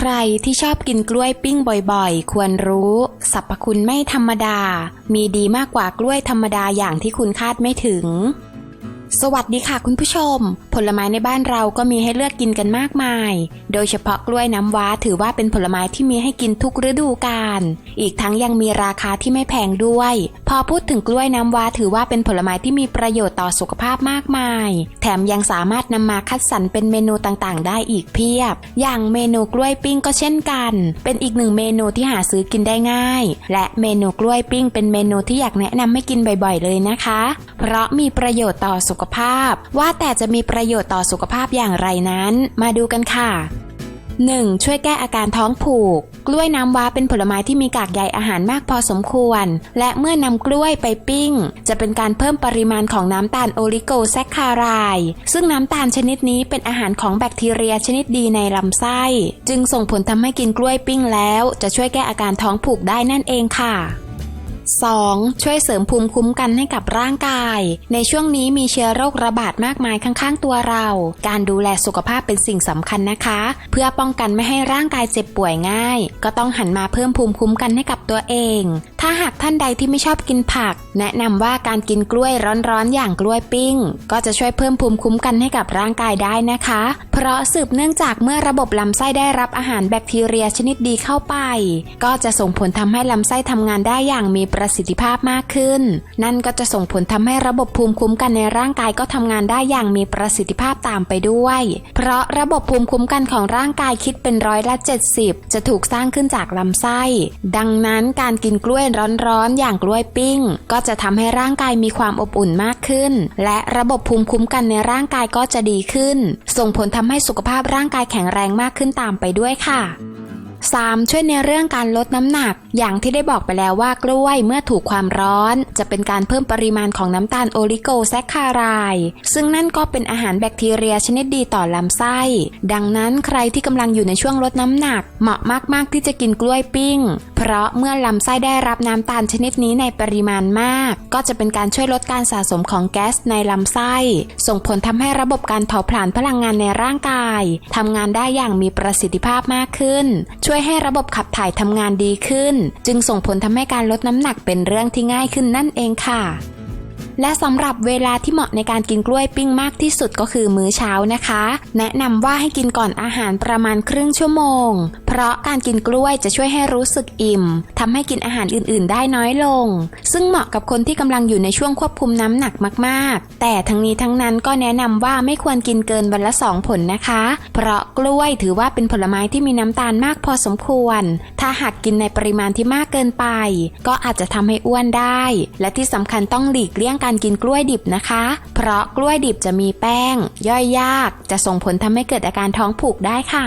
ใครที่ชอบกินกล้วยปิ้งบ่อยๆ ควรรู้สรรพคุณไม่ธรรมดา มีดีมากกว่ากล้วยธรรมดาอย่างที่คุณคาดไม่ถึง สวัสดีค่ะคุณผู้ชม ผลไม้ในบ้านเราก็มีให้เลือกกินกันมากมาย โดยเฉพาะกล้วยน้ำว้าถือว่าเป็นผลไม้ที่มีให้กินทุกฤดูกาลอีกทั้งยังมีราคาที่ไม่แพงด้วย พอพูดถึงกล้วยน้ำว้าถือว่าเป็นผลไม้ที่มีประโยชน์ต่อสุขภาพมากมาย แถมยังสามารถนำมาคัดสรรเป็นเมนูต่างๆ ได้อีกเพียบ อย่างเมนูกล้วยปิ้งก็เช่นกัน เป็นอีกหนึ่งเมนูที่หาซื้อกินได้ง่าย และเมนูกล้วยปิ้งเป็นเมนูที่อยากแนะนำให้กินบ่อย ๆ เลยนะคะ เพราะมีประโยชน์ต่อสุขภาพ ว่าแต่จะมีประโยชน์ต่อสุขภาพอย่างไรนั้น มาดูกันค่ะ 1. ช่วยแก้อาการท้องผูก กล้วยน้ำว้าเป็นผลไม้ที่มีกากใยอาหารมากพอสมควร และเมื่อนำกล้วยไปปิ้ง จะเป็นการเพิ่มปริมาณของน้ำตาลโอลิโกแซคคารายซึ่งน้ำตาลชนิดนี้เป็นอาหารของแบคทีเรียชนิดดีในลำไส้ จึงส่งผลทำให้กินกล้วยปิ้งแล้ว จะช่วยแก้อาการท้องผูกได้นั่นเองค่ะ 2. ช่วยเสริมภูมิคุ้มกันให้กับร่างกาย ในช่วงนี้มีเชื้อโรคระบาดมากมายข้างๆ ตัวเรา การดูแลสุขภาพเป็นสิ่งสำคัญนะคะ เพื่อป้องกันไม่ให้ร่างกายเจ็บป่วยง่าย ก็ต้องหันมาเพิ่มภูมิคุ้มกันให้กับตัวเองถ้าหากท่านใดที่ไม่ชอบกินผัก แนะนำว่าการกินกล้วยร้อนๆ อย่างกล้วยปิ้ง ก็จะช่วยเพิ่มภูมิคุ้มกันให้กับร่างกายได้นะคะ เพราะสืบเนื่องจากเมื่อระบบลำไส้ได้รับอาหารแบคทีเรียชนิดดีเข้าไป ก็จะส่งผลทำให้ลำไส้ทำงานได้อย่างมีประสิทธิภาพมากขึ้น นั่นก็จะส่งผลทำให้ระบบภูมิคุ้มกันในร่างกายก็ทำงานได้อย่างมีประสิทธิภาพตามไปด้วย เพราะระบบภูมิคุ้มกันของร่างกายคิดเป็นร้อยละ 70 จะถูกสร้างขึ้นจากลำไส้ ดังนั้นการกินกล้วยร้อนๆอย่างกล้วยปิ้ง ก็จะทำให้ร่างกายมีความอบอุ่นมากขึ้น และระบบภูมิคุ้มกันในร่างกายก็จะดีขึ้น ส่งผลทำให้สุขภาพร่างกายแข็งแรงมากขึ้นตามไปด้วยค่ะ 3. ช่วยในเรื่องการลดน้ำหนัก อย่างที่ได้บอกไปแล้วว่ากล้วยเมื่อถูกความร้อน จะเป็นการเพิ่มปริมาณของน้ำตาลโอลิโกแซคคารายซึ่งนั่นก็เป็นอาหารแบคทีเรียชนิดดีต่อลำไส้ ดังนั้นใครที่กำลังอยู่ในช่วงลดน้ำหนัก เหมาะมาก ๆ ที่จะกินกล้วยปิ้ง เพราะเมื่อลำไส้ได้รับน้ำตาลชนิดนี้ในปริมาณมาก ก็จะเป็นการช่วยลดการสะสมของแก๊สในลำไส้ ส่งผลทำให้ระบบการเผาผลาญพลังงานในร่างกายทำงานได้อย่างมีประสิทธิภาพมากขึ้นช่วยให้ระบบขับถ่ายทำงานดีขึ้น จึงส่งผลทำให้การลดน้ำหนักเป็นเรื่องที่ง่ายขึ้นนั่นเองค่ะและสำหรับเวลาที่เหมาะในการกินกล้วยปิ้งมากที่สุดก็คือมื้อเช้านะคะ แนะนำว่าให้กินก่อนอาหารประมาณครึ่งชั่วโมงเพราะการกินกล้วยจะช่วยให้รู้สึกอิ่มทำให้กินอาหารอื่น ๆ ได้น้อยลง ซึ่งเหมาะกับคนที่กำลังอยู่ในช่วงควบคุมน้ำหนักมาก ๆ แต่ทั้งนี้ทั้งนั้นก็แนะนำว่าไม่ควรกินเกินวันละสองผลนะคะ เพราะกล้วยถือว่าเป็นผลไม้ที่มีน้ำตาลมากพอสมควร ถ้าหากกินในปริมาณที่มากเกินไป ก็อาจจะทำให้อ้วนได้ และที่สำคัญต้องหลีกเลี่ยงการกินกล้วยดิบนะคะ เพราะกล้วยดิบจะมีแป้ง ย่อยยาก จะส่งผลทำให้เกิดอาการท้องผูกได้ค่ะ